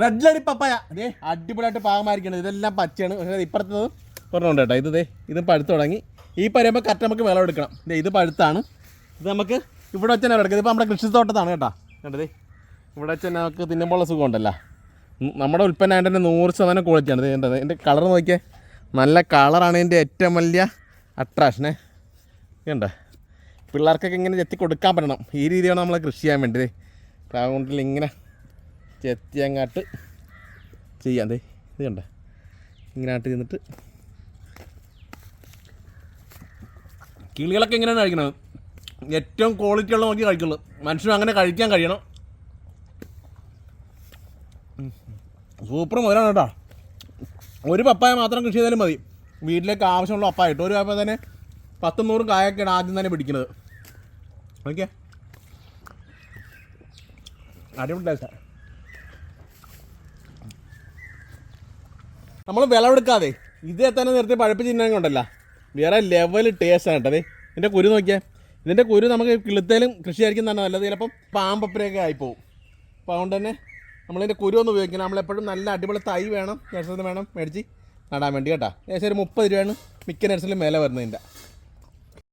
Red ലടി പപ്പായ. അതേ അടിപൊളിയായിട്ട് പാകമായിരിക്കണം ഇതെല്ലാം പച്ചയാണ്. പക്ഷേ ഇപ്പുറത്തത് പറഞ്ഞുണ്ട് കേട്ടോ. ഇത് ഇത് പഴുത്ത് തുടങ്ങി. ഈ പരുമ്പോൾ കറക്റ്റ് നമുക്ക് വിളവ് എടുക്കണം. ദേ ഇത് പഴുത്താണ്. ഇത് നമുക്ക് ഇവിടെ വെച്ച് തന്നെ എടുക്കുന്നത് ഇപ്പോൾ നമ്മുടെ കൃഷിത്തോട്ടത്താണ് കേട്ടോ. കണ്ടതേ ഇവിടെ വെച്ച് തന്നെ നമുക്ക് തിന്നുമ്പോൾ സുഖം ഉണ്ടല്ലോ നമ്മുടെ ഉൽപ്പന്നം ഉൽപ്പന്നമായിട്ട് തന്നെ നൂറ് ശതമാനം ക്വാളിറ്റിയാണ് ഇത് എന്റെ കളർ നോക്കിയേ. നല്ല കളറാണ് എന്റെ ഏറ്റവും വലിയ അട്രാക്ഷനെ കണ്ടോ? പിള്ളേർക്കൊക്കെ ഇങ്ങനെ ചെത്തി കൊടുക്കാൻ പറ്റണം. ഈ രീതിയാണ് നമ്മൾ കൃഷി ചെയ്യാൻ വേണ്ടത് ഗ്രൗണ്ടിൽ ഇങ്ങനെ ചെത്തി അങ്ങാട്ട് ചെയ്യാം. ദേ ഇത് കണ്ട? ഇങ്ങനെ ആട്ട് ചെന്നിട്ട് കിളികളൊക്കെ എങ്ങനെയാണ് കഴിക്കണത്? ഏറ്റവും ക്വാളിറ്റി ഉള്ള നോക്കി കഴിക്കുള്ളൂ. മനുഷ്യനും അങ്ങനെ കഴിക്കാൻ കഴിയണം. സൂപ്പർ മുതലാണ് കേട്ടോ. ഒരു പപ്പായ മാത്രം കൃഷി ചെയ്താലും മതി. വീട്ടിലേക്ക് ആവശ്യമുള്ള പപ്പായ ഇട്ട് ഒരു പപ്പായ തന്നെ പത്തും നൂറും കായൊക്കെയാണ് ആദ്യം തന്നെ പിടിക്കുന്നത്. ഓക്കെ അടിപൊളി ടേസ്റ്റാണ് നമ്മൾ വിളവെടുക്കാതെ ഇത് തന്നെ നിർത്തി പഴപ്പ് കൊണ്ടല്ല വേറെ ലെവൽ ടേസ്റ്റാണ് കേട്ടോ അതെ ഇതിന്റെ കുരു നോക്കിയാൽ ഇതിന്റെ കുരു നമുക്ക് കിളുത്തേലും കൃഷിയായിരിക്കും തന്നെ നല്ലത്. ചിലപ്പം പാമ്പപ്പരയൊക്കെ ആയിപ്പോവും. അപ്പോൾ അതുകൊണ്ട് തന്നെ നമ്മളിതിന്റെ കുരു ഒന്ന് ഉപയോഗിക്കണം. നമ്മളെപ്പോഴും നല്ല അടിപൊളി തൈ വേണം നഴ്സറിന് വേണം മേടിച്ച് നടാൻ വേണ്ടി കേട്ടോ. ഏകദേശം ഒരു മുപ്പത് രൂപയാണ് മിക്ക നഴ്സറിലും വില വരുന്നതിന്റെ